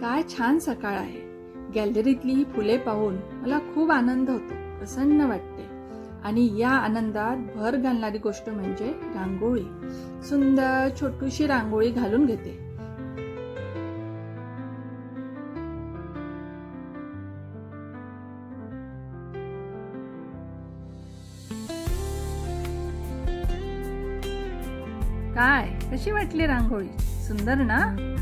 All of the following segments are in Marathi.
काय छान सकाळ आहे. गॅलरीतली ही फुले पाहून मला खूप आनंद होतो प्रसन्न वाटते. आणि या आनंदात भर घालणारी गोष्ट म्हणजे रांगोळी. सुंदर छोटूशी रांगोळी घालून घेते. काय? कशी वाटली रांगोळी? सुंदर ना?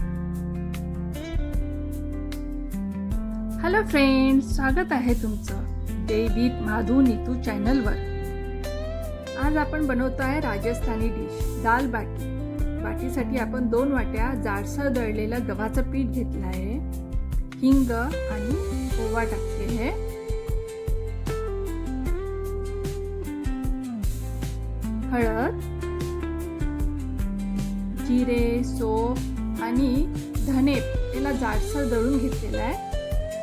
हॅलो फ्रेंड्स स्वागत आहे तुमचं डे माधू नीतू चॅनलवर आज आपण बनवतो आहे राजस्थानी डिश दाल बाटी. बाटीसाठी आपण दोन वाट्या जाडसर दळलेलं गव्हाचं पीठ घेतलं आहे. हिंग आणि ओवा टाकले आहे हळद जिरे सोप आणि धने याला जाडसर दळून घेतलेलं आहे.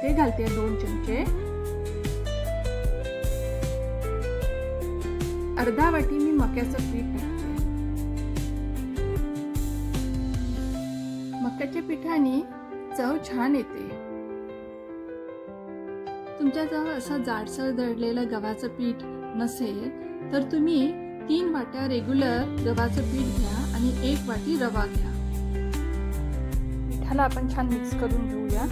ते घालते दोन चमचे. अर्धा वाटी मी मक्याचं पीठ टाकते. मक्याच्या पिठाने चव छान येते. तुमच्याजवळ असं जाडसर दळलेलं गव्हाचं पीठ नसेल तर तुम्ही तीन वाट्या रेग्युलर गव्हाचं पीठ घ्या आणि एक वाटी रवा घ्या. पिठाला आपण छान मिक्स करून घेऊया.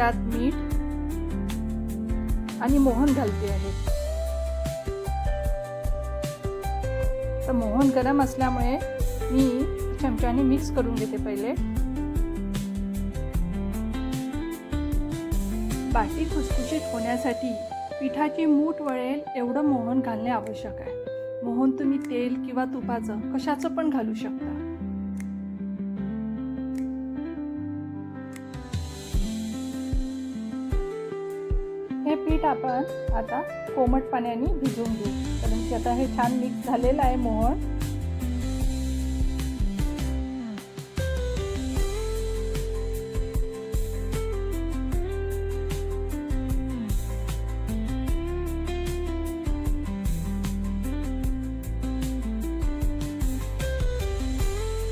त्यात मीठ आणि मोहन घालते आहे तर मोहन गरम असल्यामुळे मी चमच्याने मिक्स करून घेते पहिले. बाटी खुसखुशीत होण्यासाठी पिठाची मूठ वळेल एवढं मोहन घालणे आवश्यक आहे. मोहन तुम्ही तेल किंवा तुपाचं कशाचं पण घालू शकता. आपण आता कोमट पाण्याने भिजवून घेऊ. कारण की आता हे छान मिक्स झालेलं आहे मोहन.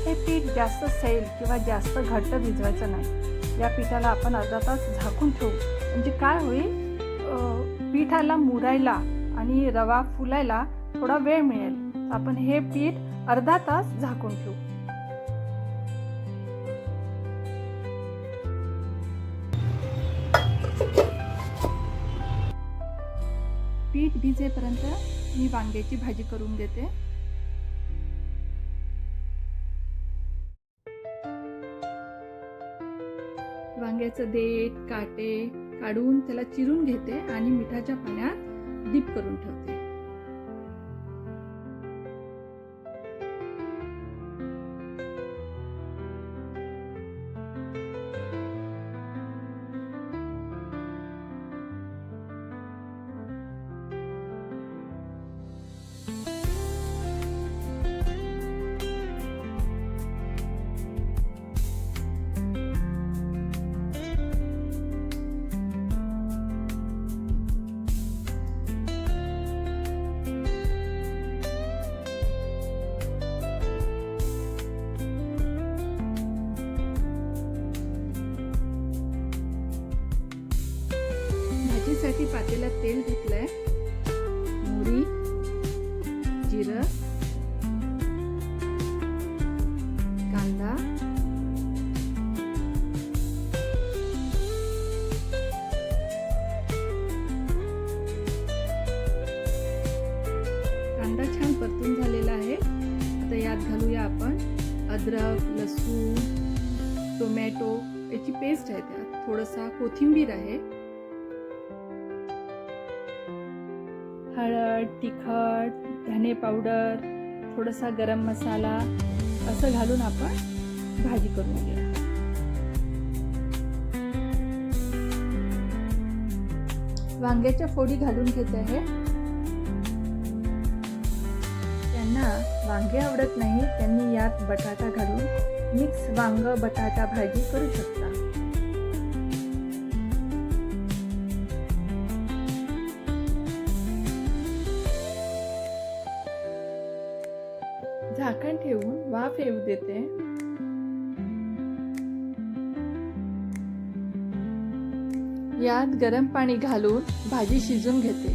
हे पीठ जास्त सैल किंवा जास्त घट्ट भिजवायचं नाही. या पिठाला आपण अर्धा तास झाकून ठेवू. म्हणजे काय होईल? पिठाला मुरायला आणि रवा फुलायला थोडा वेळ मिळेल. आपण हे पीठ अर्धा तास झाकून ठेवू. पीठ भिजेपर्यंत मी वांग्याची भाजी करून घेते वांग्याचं देठ काटे काढून त्याला चिरून घेते आणि मिठाच्या पाण्यात डीप करून ठेवते. कांदा कांदा छान परतून झालेला आहे. आता यात घालूया आपण अद्रक लसूण टोमॅटो. याची पेस्ट आहे त्यात. थोडासा कोथिंबीर आहे. हळद तिखट धने पावडर थोडासा गरम मसाला. असं घालून आपण भाजी करून घेऊया. वांग्याच्या फोडी घालून घेत आहे. त्यांना वांगे आवडत नाही त्यांनी यात बटाटा घालून मिक्स वांग बटाटा भाजी करू शकता. झाकण ठेवून वाफ येऊ देते. यात गरम पाणी घालून भाजी शिजून घेते.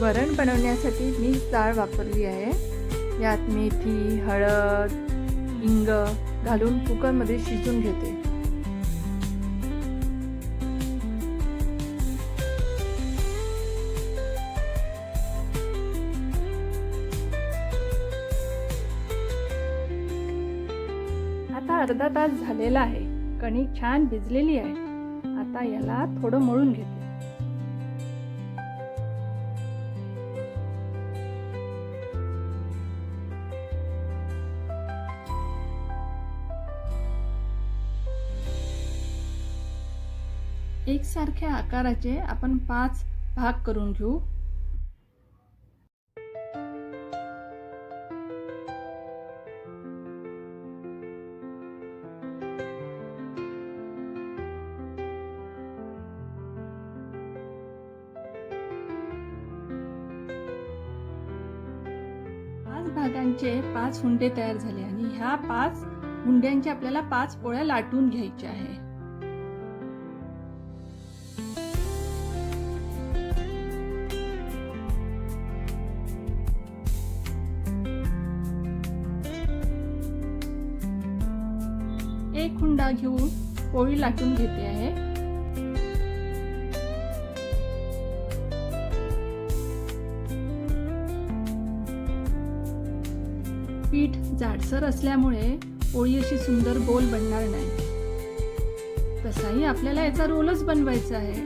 वरण बनवण्यासाठी मी डाळ वापरली आहे. यात मेथी हळद हिंग घालून कुकरमध्ये शिजून घेते. अर्धा तास झालेला आहे. कणिक छान भिजलेली आहे. आता याला थोडं मळून घेते. एकसारख्या आकाराचे आपण पाच भाग करून घेऊ. भागांचे पाच हुंडे तयार झाले आणि ह्या पाच हुंड्यांचे आपल्याला पाच पोळ्या लाटून घ्यायच्या आहे. एक हुंडा घेऊन पोळी लाटून घेते आहे. जाडसर असल्यामुळे पोळी अशी सुंदर गोल बनणार नाही. तसाही आपल्याला याचा रोलच बनवायचा आहे.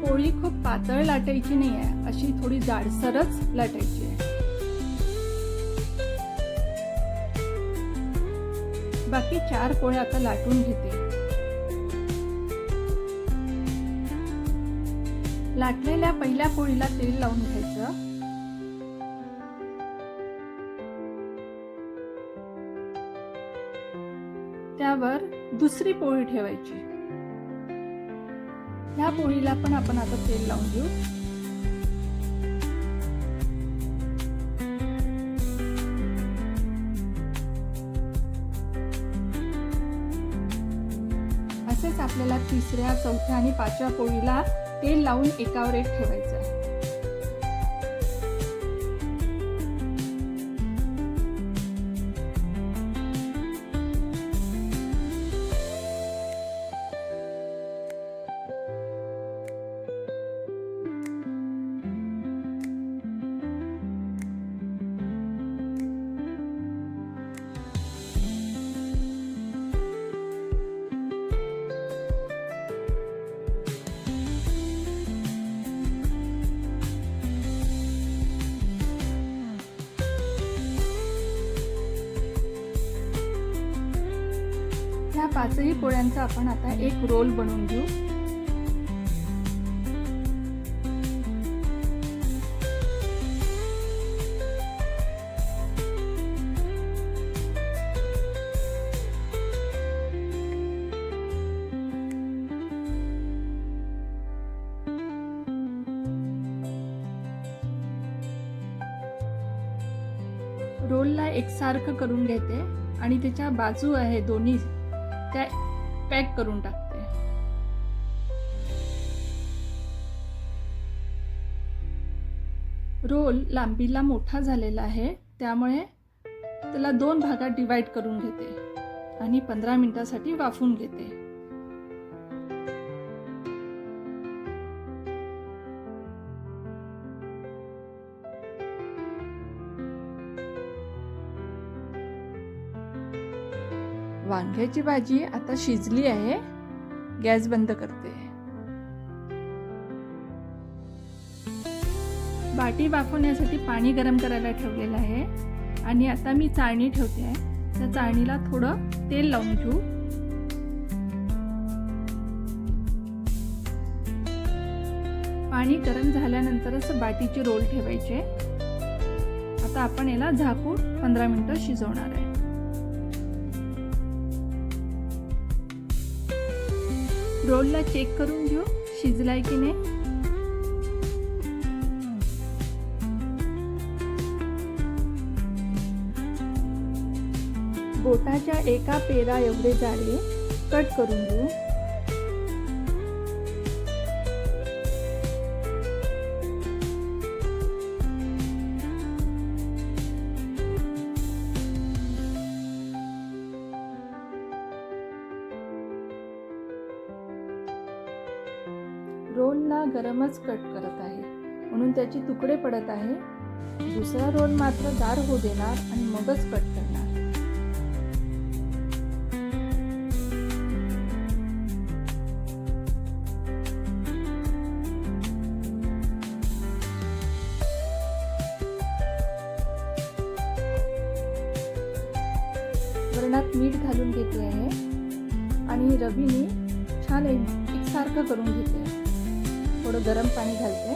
पोळी खूप पातळ लाटायची नाही आहे अशी थोडी जाडसरच लाटायची आहे. बाकी चार पोळ्या आता लाटून घेते. लाटलेल्या पहिल्या पोळीला तेल लावून घ्यायचं. दुसरी पोळी ठेवायची. ह्या पोळीला पण आपण आता तेल लावून घेऊ. असेच आपल्याला तिसऱ्या चौथ्या आणि पाचव्या पोळीला तेल लावून एकावर एक ठेवायचं आहे. पाचही पोळ्यांचा आपण आता एक रोल बनवून घेऊ. रोलला एकसारखं करून घेते आणि त्याच्या बाजू आहे दोन्ही त्या पॅक करून टाकते. रोल लांबीला मोठा झालेला आहे त्यामुळे त्याला दोन भागात डिवाइड करून घेते आणि पंधरा मिनिटासाठी वाफून घेते. वांग्याची भाजी आता शिजली आहे. गॅस बंद करते. बाटी वाफवण्यासाठी पाणी गरम करायला ठेवलेलं आहे. आणि आता मी चाळणी ठेवते. आहे त्या चाळणीला थोडं तेल लावून घेऊ. पाणी गरम झाल्यानंतरच बाटीचे रोल ठेवायचे. आता आपण याला झाकून पंधरा मिनिटं शिजवणार आहे. रोलला चेक करून घेऊ शिजलाय की नाही? बोटाच्या एका पेरा एवढे जाडे कट करून घेऊ. रोलला कट करत आहे. म्हणून त्याचे तुकडे पडत आहे. दुसरा रोल मात्र गार होऊ देणार आणि मगच कट करणार. थोडं गरम पाणी घालते.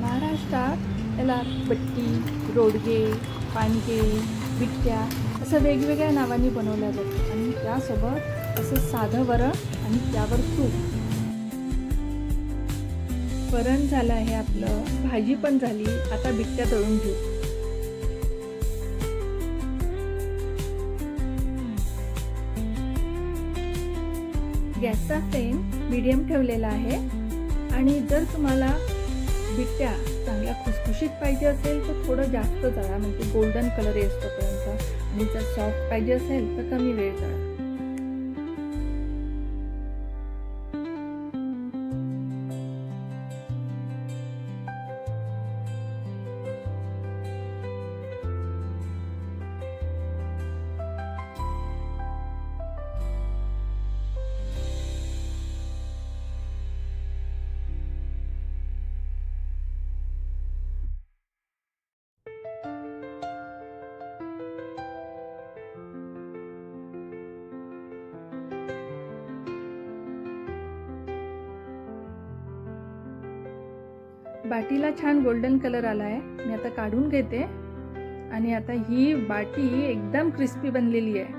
महाराष्ट्रात याला बट्टी रोडगे पानगे बिट्ट्या असं वेगवेगळ्या नावांनी बनवल्या जातं आणि त्यासोबत असं साधं वरण आणि त्यावर तूप. वरण झालं आहे आपलं भाजी पण झाली. आता बिट्ट्या तळून घेऊ. गॅसचा फ्लेम मिडियम ठेवलेला आहे. आणि जर तुम्हाला बिट्ट्या चांगल्या खुसखुशीत पाहिजे असेल तर थोडं जास्त जळा म्हणजे गोल्डन कलर येतोपर्यंत आणि जर सॉफ्ट पाहिजे असेल तर कमी वेळ जळा बाटीला छान गोल्डन कलर आला आहे मी आता काढून घेते. आणि आता ही बाटी एकदम क्रिस्पी बनलेली आहे.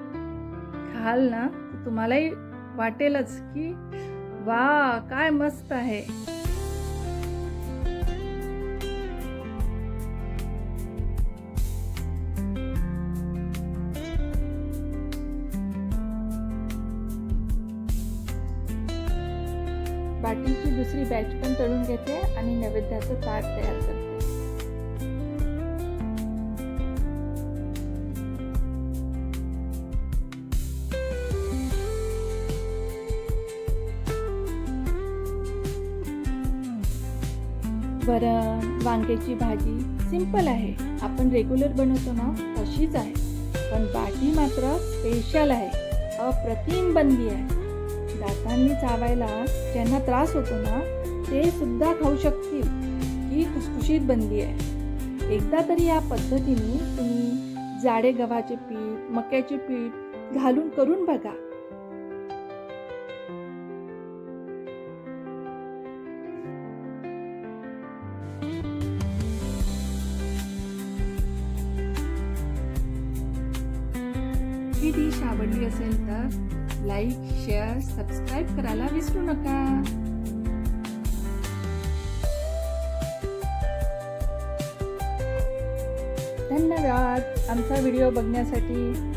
खाल ना तुम्हालाही वाटेलच की वा काय मस्त आहे. बाटीची दुसरी बॅच पण तळून घेते आणि नैवेद्याचं ताट तयार करते. वरण वांग्याची भाजी सिंपल आहे. आपण रेग्युलर बनवतो ना तशीच आहे. पण बाटी मात्र स्पेशल आहे. अप्रतिम बनली आहे. दातांनी चावायला ज्यांना त्रास होतो ना ते सुद्धा खाऊ शकतील. ही खुसखुशीत बनली आहे. एकदा तरी या पद्धतीने तुम्ही जाडे गव्हाचे पीठ मक्याचे पीठ घालून करून बघा. ही डिश आवडली असेल तर लाईक शेअर सबस्क्राईब करायला विसरू नका. धन्यवाद. आमचा व्हिडिओ बघण्यासाठी